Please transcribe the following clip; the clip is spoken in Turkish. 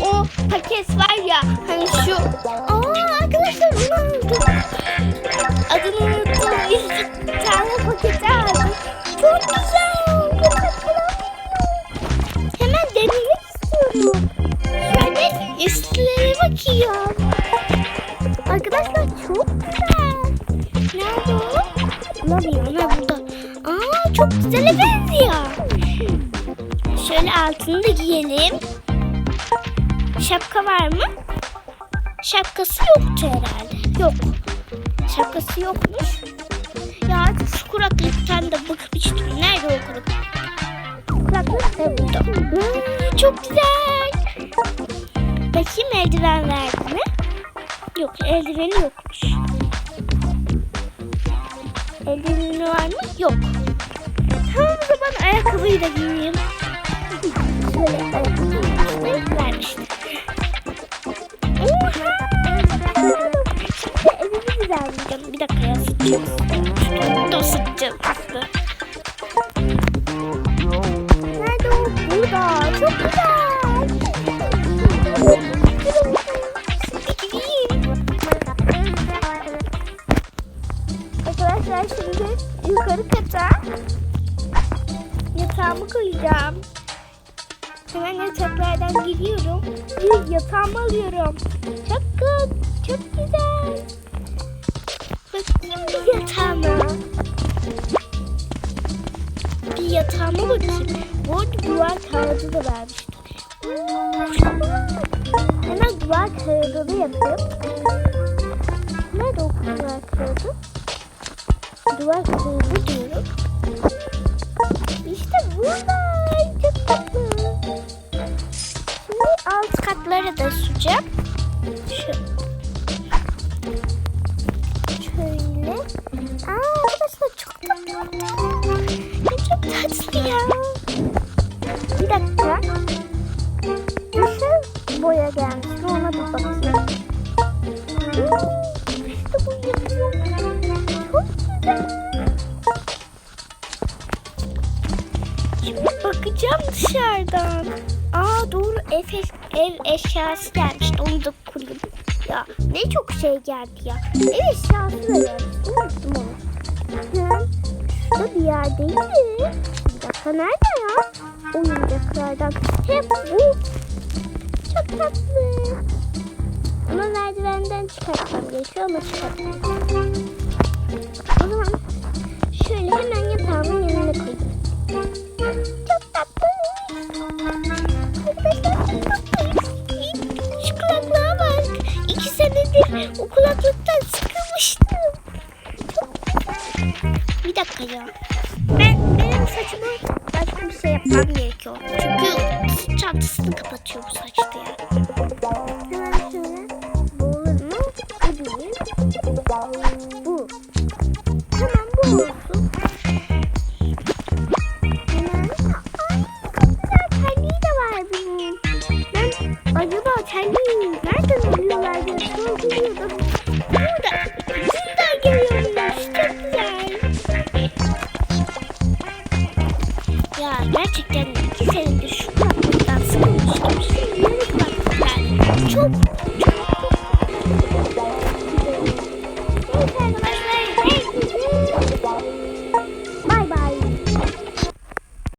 O paket var ya hani şu. Aa arkadaşlar bunu aldım. Adını unuttum. Bir tane paketi aldım. Çok güzel. Hemen denemek istiyorum. Şöyle üstlere bakıyorum. Arkadaşlar çok güzel. Nerede o? Bulamıyorum. Ha burada. Aa çok güzele benziyor. Şöyle altını da giyelim. Şapka var mı? Şapkası yoktu herhalde. Yok. Şapkası yokmuş. Ya artık şu kuraklıktan da bıkmıştım. Nerede o kuraklık? Kuraklık da burada. Çok güzel. Bakayım eldiven verdi mi? Yok eldiveni yokmuş. Eldiveni var mı? Yok. Tamam o zaman ayakkabıyı da giyeyim. Şöyle ayakkabıyı vermiştim. Evimi düzenleyeceğim. Bir dakika ya sıkacağım. Dur sıkacağım aslında. Nerede o? Burada. Çok güzel. Arkadaşlar şimdi yukarı kata yatağımı koyacağım. Hemen yataklardan gidiyorum. Bir yatağımı alıyorum. Çok good, çok güzel. Bir yatağıma. Bir yatağıma bakayım. Bu arada duvar kağıdı da vermiştim. Hemen duvar kağıdını yapayım. Nerede o duvar kağıdı? Duvar kağıdı diyorum. İşte burada. Çok tatlı. Şimdi alt katları da süreceğim. Bakacağım dışarıdan. Aa doğru ev, ev eşyası gelmişti. Onu da koyayım. Ya ne çok şey geldi ya. Ev eşyası da gelmiş. Unuttum onu. Hı, Şurada bir yerdeydi. Bir dakika nerede ya? Oyuncaklardan. Hep bu. Çok tatlı. Ama merdivenden çıkartmam gerekiyor ama çıkartmam. O zaman şöyle hemen yatağımın yanına koyayım. Yapmam gerekiyor. Çünkü sırt çantasını kapatıyor bu saçta ya. Hemen şöyle. Olur mu? Bu gerçekten iki senedir şu kulaklıktan sıkılmıştım. Şimdi yeni kulaklık. Çok